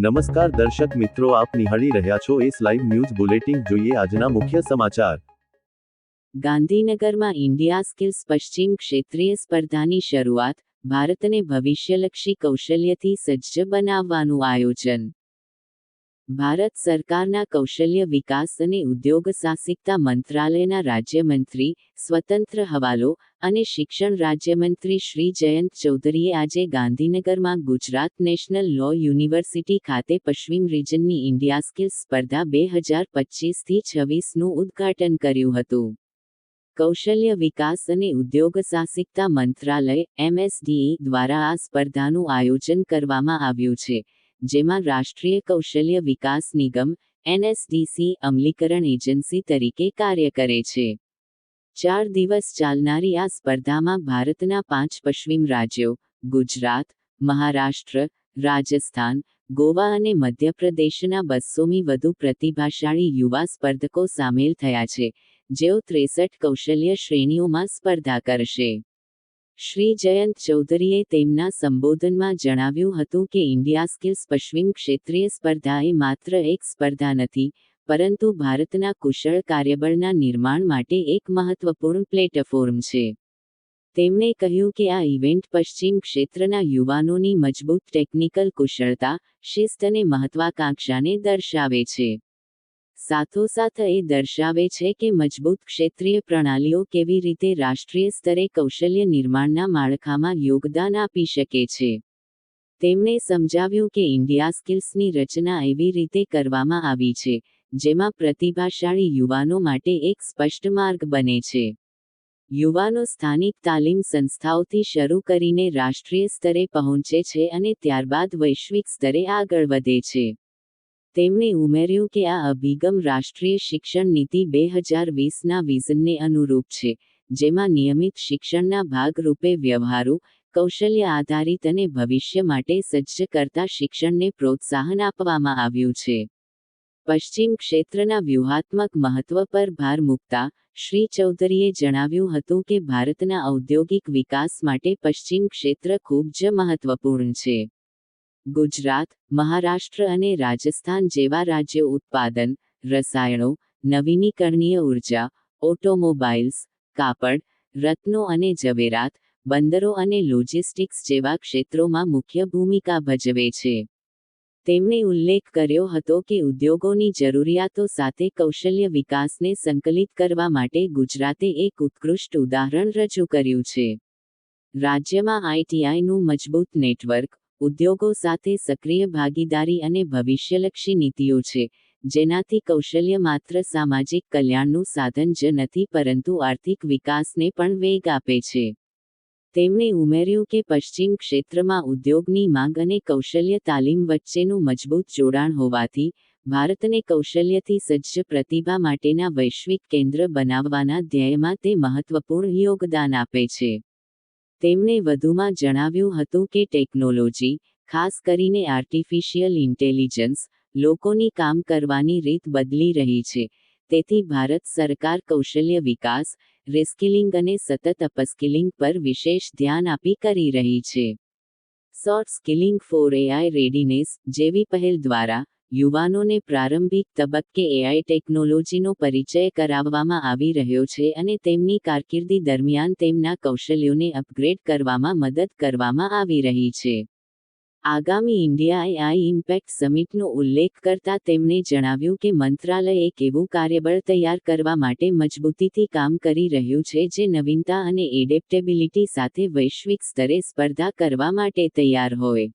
નમસ્કાર દર્શક મિત્રો, આપ નિહાળી રહ્યા છો એસ લાઈવ ન્યૂઝ બુલેટિન. જોઈએ આજના મુખ્ય સમાચાર. ગાંધીનગરમાં ઇન્ડિયા સ્કિલ્સ પશ્ચિમ ક્ષેત્રીય સ્પર્ધાની શરૂઆત, ભારતને ભવિષ્યલક્ષી કૌશલ્યથી સજ્જ બનાવવાનું આયોજન. ભારત સરકારના કૌશલ્ય વિકાસ અને ઉદ્યોગ સાહસિકતા મંત્રાલયના રાજ્યમંત્રી, સ્વતંત્ર હવાલો અને શિક્ષણ રાજ્યમંત્રી શ્રી જયંત ચૌધરીએ આજે ગાંધીનગરમાં ગુજરાત નેશનલ લો યુનિવર્સિટી ખાતે પશ્ચિમ રિજનની ઇન્ડિયા સ્કિલ સ્પર્ધા બે હજાર પચીસથી છવ્વીસનું ઉદ્ઘાટન કર્યું હતું. કૌશલ્ય વિકાસ અને ઉદ્યોગ સાહસિકતા મંત્રાલય એમએસડીઈ દ્વારા આ સ્પર્ધાનું આયોજન કરવામાં આવ્યું છે. જેમાં રાષ્ટ્રીય કૌશલ્ય વિકાસ નિગમ, એનએસડીસી, અમલીકરણ એજન્સી તરીકે કાર્ય કરે છે. ચાર દિવસ ચાલનારી આ સ્પર્ધામાં ભારતના પાંચ પશ્ચિમ રાજ્યો, ગુજરાત, મહારાષ્ટ્ર, રાજસ્થાન, ગોવા અને મધ્યપ્રદેશના બસોમી વધુ પ્રતિભાશાળી યુવા સ્પર્ધકો સામેલ થયા છે, જેઓ ત્રેસઠ કૌશલ્ય શ્રેણીઓમાં સ્પર્ધા કરશે. શ્રી જયંત ચૌધરીએ તેમના સંબોધનમાં જણાવ્યું હતું કે ઇન્ડિયા સ્કિલ્સ પશ્ચિમ ક્ષેત્રીય સ્પર્ધા એ માત્ર એક સ્પર્ધા નથી, પરંતુ ભારતના કુશળ કાર્યબળના નિર્માણ માટે એક મહત્વપૂર્ણ પ્લેટફોર્મ છે. તેમણે કહ્યું કે આ ઇવેન્ટ પશ્ચિમ ક્ષેત્રના યુવાનોની મજબૂત ટેકનિકલ કુશળતા, શિસ્ત અને મહત્વાકાંક્ષાને દર્શાવે છે. સાથોસાથ એ દર્શાવે છે કે મજબૂત ક્ષેત્રીય પ્રણાલીઓ કેવી રીતે રાષ્ટ્રીય સ્તરે કૌશલ્ય નિર્માણના માળખામાં યોગદાન આપી શકે છે. તેમણે સમજાવ્યું કે ઇન્ડિયા સ્કિલ્સની રચના એવી રીતે કરવામાં આવી છે, જેમાં પ્રતિભાશાળી યુવાનો માટે એક સ્પષ્ટ માર્ગ બને છે. યુવાનો સ્થાનિક તાલીમ સંસ્થાઓથી શરૂ કરીને રાષ્ટ્રીય સ્તરે પહોંચે છે અને ત્યારબાદ વૈશ્વિક સ્તરે આગળ વધે છે. તેમણે ઉમેર્યું કે આ અભિગમ રાષ્ટ્રીય શિક્ષણ નીતિ બે હજાર વીસના વિઝનને અનુરૂપ છે, જેમાં નિયમિત શિક્ષણના ભાગરૂપે વ્યવહારુ, કૌશલ્ય આધારિત અને ભવિષ્ય માટે સજ્જ કરતા શિક્ષણને પ્રોત્સાહન આપવામાં આવ્યું છે. પશ્ચિમ ક્ષેત્રના વ્યૂહાત્મક મહત્વ પર ભાર મૂકતા, શ્રી ચૌધરીએ જણાવ્યું હતું કે ભારતના ઔદ્યોગિક વિકાસ માટે પશ્ચિમ ક્ષેત્ર ખૂબ જ મહત્વપૂર્ણ છે. ગુજરાત, મહારાષ્ટ્ર અને રાજસ્થાન જેવા રાજ્યો ઉત્પાદન, રસાયણો, નવીનીકરણીય ઊર્જા, ઓટોમોબાઇલ્સ, કાપડ, રત્નો અને જવેરાત બંદરો અને લોજિસ્ટિક્સ જેવા ક્ષેત્રોમાં મુખ્ય ભૂમિકા ભજવે છે. તેમણે ઉલ્લેખ કર્યો હતો કે ઉદ્યોગોની જરૂરિયાતો સાથે કૌશલ્ય વિકાસને સંકલિત કરવા માટે ગુજરાતે એક ઉત્કૃષ્ટ ઉદાહરણ રજૂ કર્યું છે. રાજ્યમાં આઈટીઆઈનું મજબૂત નેટવર્ક ઉદ્યોગો સાથે સક્રિય ભાગીદારી અને ભવિષ્યલક્ષી નીતિઓ છે, જેનાથી કૌશલ્ય માત્ર સામાજિક કલ્યાણનું સાધન જ નથી, પરંતુ આર્થિક વિકાસને પણ વેગ આપે છે. તેમણે ઉમેર્યું કે પશ્ચિમ ક્ષેત્રમાં ઉદ્યોગની માંગ અને કૌશલ્ય તાલીમ વચ્ચેનું મજબૂત જોડાણ હોવાથી, ભારતને કૌશલ્યથી સજ્જ પ્રતિભા માટેના વૈશ્વિક કેન્દ્ર બનાવવાના ધ્યેયમાં તે મહત્વપૂર્ણ યોગદાન આપે છે. તેમણે વધુમાં જણાવ્યું હતું કે ટેકનોલોજી, ખાસ કરીને આર્ટિફિશિયલ ઇન્ટેલિજન્સ, લોકોની કામ કરવાની રીત બદલી રહી છે. તેથી ભારત સરકાર કૌશલ્ય વિકાસ, રિસ્કિલિંગ અને સતત અપસ્કિલિંગ પર વિશેષ ધ્યાન આપી કરી રહી છે. Soft skilling for AI readiness જેવી પહેલ દ્વારા યુવાનોને પ્રારંભિક તબક્કે એઆઈ ટેકનોલોજીનો પરિચય કરાવવામાં આવી રહ્યો છે અને તેમની કારકિર્દી દરમિયાન તેમના કૌશલ્યોને અપગ્રેડ કરવામાં મદદ કરવામાં આવી રહી છે. આગામી ઇન્ડિયા એઆઈ ઇમ્પેક્ટ સમિટનો ઉલ્લેખ કરતા તેમણે જણાવ્યું કે મંત્રાલય એક એવું કાર્યબળ તૈયાર કરવા માટે મજબૂતીથી કામ કરી રહ્યું છે જે નવીનતા અને એડેપ્ટેબિલિટી સાથે વૈશ્વિક સ્તરે સ્પર્ધા કરવા માટે તૈયાર હોય.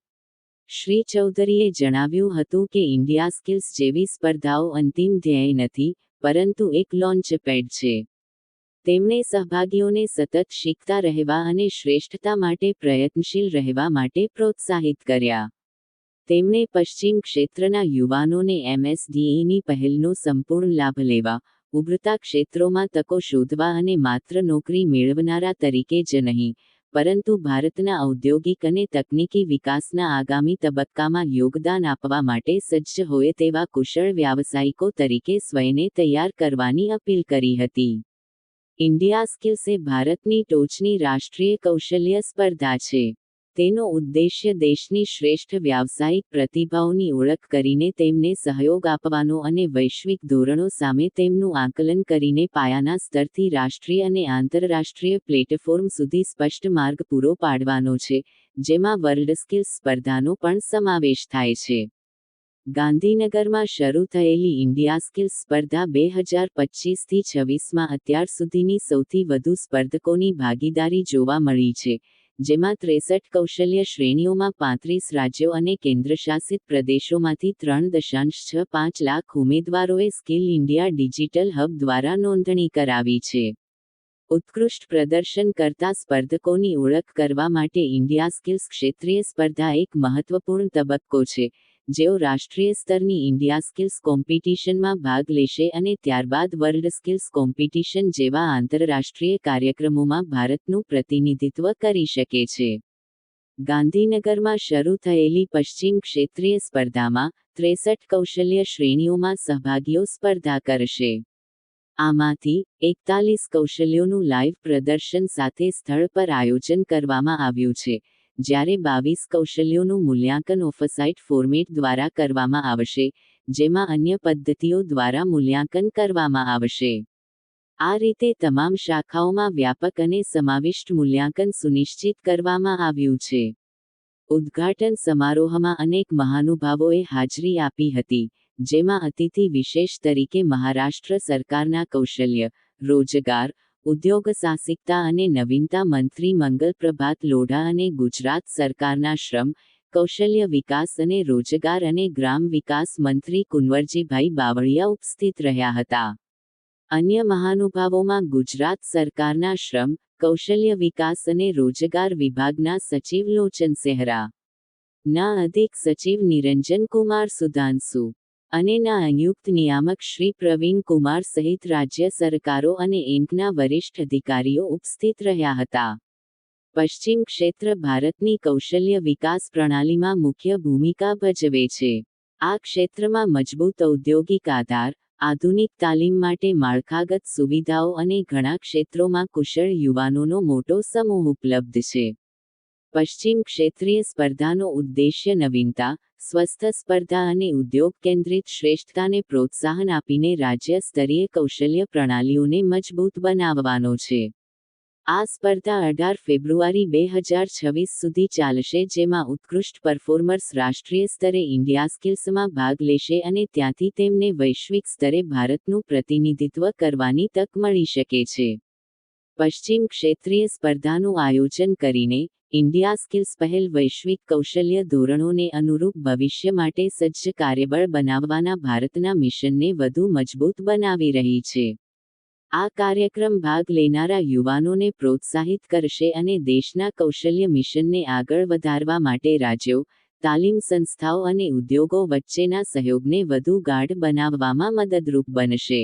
શ્રી ચૌધરીએ જણાવ્યું હતું કે ઇન્ડિયા સ્કિલ્સ જેવી સ્પર્ધાઓ અંતિમ ધ્યેય નથી, પરંતુ એક લોન્ચ પેડ છે. તેમણે સહભાગીઓને સતત શીખતા રહેવા અને શ્રેષ્ઠતા માટે પ્રયત્નશીલ રહેવા માટે પ્રોત્સાહિત કર્યા. તેમણે પશ્ચિમ ક્ષેત્રના યુવાનોને એમએસડીઈની પહેલનો સંપૂર્ણ લાભ લેવા, ઉભરતા ક્ષેત્રોમાં તકો શોધવા અને માત્ર નોકરી મેળવનારા તરીકે જ નહીં પરંતુ ભારતના ઔદ્યોગિક અને તકનીકી વિકાસના આગામી તબક્કામાં યોગદાન આપવા માટે સજ્જ હોય તેવા કુશળ વ્યાવસાયિકો તરીકે સ્વયને તૈયાર કરવાની અપીલ કરી હતી. ઇન્ડિયા સ્કિલ્સ ભારતની ટોચની રાષ્ટ્રીય કૌશલ્ય સ્પર્ધા છે. તેનો ઉદ્દેશ્ય દેશની શ્રેષ્ઠ વ્યાવસાયિક પ્રતિભાઓની ઓળખ કરીને તેમને સહયોગ આપવાનો અને વૈશ્વિક ધોરણો સામે તેમનું આકલન કરીને પાયાના સ્તરથી રાષ્ટ્રીય અને આંતરરાષ્ટ્રીય પ્લેટફોર્મ સુધી સ્પષ્ટ માર્ગ પૂરો પાડવાનો છે, જેમાં વર્લ્ડ સ્કિલ્સ સ્પર્ધાનો પણ સમાવેશ થાય છે. ગાંધીનગરમાં શરૂ થયેલી ઇન્ડિયા સ્કિલ સ્પર્ધા બે હજાર પચીસથી છવ્વીસમાં અત્યાર સુધીની સૌથી વધુ સ્પર્ધકોની ભાગીદારી જોવા મળી છે જેમાં ત્રેસઠ કૌશલ્ય શ્રેણીઓમાં પાંત્રીસ રાજ્યો અને કેન્દ્રશાસિત પ્રદેશોમાંથી ત્રણ દશાંશ છ પાંચ લાખ ઉમેદવારોએ સ્કિલ ઇન્ડિયા ડિજિટલ હબ દ્વારા નોંધણી કરાવી છે. ઉત્કૃષ્ટ પ્રદર્શન કરતા સ્પર્ધકોની ઓળખ કરવા માટે ઇન્ડિયા સ્કિલ્સ ક્ષેત્રીય સ્પર્ધા એક મહત્વપૂર્ણ તબક્કો છે. જેઓ રાષ્ટ્રીય સ્તરની ઇન્ડિયા સ્કિલ્સ કોમ્પિટિશનમાં ભાગ લેશે અને ત્યારબાદ વર્લ્ડ સ્કિલ્સ કોમ્પિટિશન જેવા આંતરરાષ્ટ્રીય કાર્યક્રમોમાં ભારતનું પ્રતિનિધિત્વ કરી શકે છે. ગાંધીનગરમાં શરૂ થયેલી પશ્ચિમ ક્ષેત્રીય સ્પર્ધામાં ત્રેસઠ કૌશલ્ય શ્રેણીઓમાં સહભાગીઓ સ્પર્ધા કરશે. આમાંથી એકતાલીસ કૌશલ્યોનું લાઇવ પ્રદર્શન સાથે સ્થળ પર આયોજન કરવામાં આવ્યું છે. જ્યારે બાવીસ કૌશલ્યોનું મૂલ્યાંકન ઓફસાઇટ ફોર્મેટ દ્વારા કરવામાં આવશે, જેમાં અન્ય પદ્ધતિઓ દ્વારા મૂલ્યાંકન કરવામાં આવશે. આ રીતે તમામ શાખાઓમાં વ્યાપક અને સમાવિષ્ટ મૂલ્યાંકન સુનિશ્ચિત કરવામાં આવ્યું છે. ઉદ્ઘાટન સમારોહમાં અનેક મહાનુભાવોએ હાજરી આપી હતી, જેમાં અતિથિ વિશેષ તરીકે મહારાષ્ટ્ર સરકારના કૌશલ્ય, રોજગાર ઉદ્યોગ સાહસિકતા અને નવીનતા મંત્રી મંગલ પ્રભાત લોઢા અને ગુજરાત સરકારના શ્રમ, કૌશલ્ય વિકાસ અને રોજગાર અને ગ્રામ વિકાસ મંત્રી કુંવરજીભાઈ બાવળિયા ઉપસ્થિત રહ્યા હતા. અન્ય મહાનુભાવોમાં ગુજરાત સરકારના શ્રમ, કૌશલ્ય વિકાસ અને રોજગાર વિભાગના સચિવ લોચન સેહરા. ના અધિક સચિવ નિરંજન કુમાર સુધાંશુ. અને ના નિયામક શ્રી પ્રવીણ કુમાર સહિત રાજ્ય સરકારો અને એન્કના વરિષ્ઠ અધિકારીઓ ઉપસ્થિત રહ્યા હતા. પશ્ચિમ ક્ષેત્ર ભારતની કૌશલ્ય વિકાસ પ્રણાલીમાં મુખ્ય ભૂમિકા ભજવે છે. આ ક્ષેત્રમાં મજબૂત ઔદ્યોગિક આધાર, આધુનિક તાલીમ માટે માળખાગત સુવિધાઓ અને ઘણા ક્ષેત્રોમાં કુશળ યુવાનોનો મોટો સમૂહ ઉપલબ્ધ છે. પશ્ચિમ ક્ષેત્રીય સ્પર્ધાનો ઉદ્દેશ્ય નવીનતા, સ્વસ્થ સ્પર્ધા અને ઉદ્યોગ કેન્દ્રિત શ્રેષ્ઠતાને પ્રોત્સાહન આપીને રાજ્ય સ્તરીય કૌશલ્ય પ્રણાલીઓને મજબૂત બનાવવાનો છે. આ સ્પર્ધા અઢાર ફેબ્રુઆરી બે હજાર છવ્વીસ સુધી ચાલશે જેમાં ઉત્કૃષ્ટ પરફોર્મર્સ રાષ્ટ્રીય સ્તરે ઇન્ડિયા સ્કિલ્સમાં ભાગ લેશે અને ત્યાંથી તેમને વૈશ્વિક સ્તરે ભારતનું પ્રતિનિધિત્વ કરવાની તક મળી શકે છે. પશ્ચિમ ક્ષેત્રીય સ્પર્ધાનું આયોજન કરીને ઇન્ડિયા સ્કિલ્સ પહેલ વૈશ્વિક કૌશલ્ય ધોરણોને અનુરૂપ ભવિષ્ય માટે સજ્જ કાર્યબળ બનાવવાના ભારતના મિશનને વધુ મજબૂત બનાવી રહી છે. આ કાર્યક્રમ ભાગ લેનારા યુવાનોને પ્રોત્સાહિત કરશે અને દેશના કૌશલ્ય મિશનને આગળ વધારવા માટે રાજ્યો, તાલીમ સંસ્થાઓ અને ઉદ્યોગો વચ્ચેના સહયોગને વધુ ગાઢ બનાવવામાં મદદરૂપ બનશે.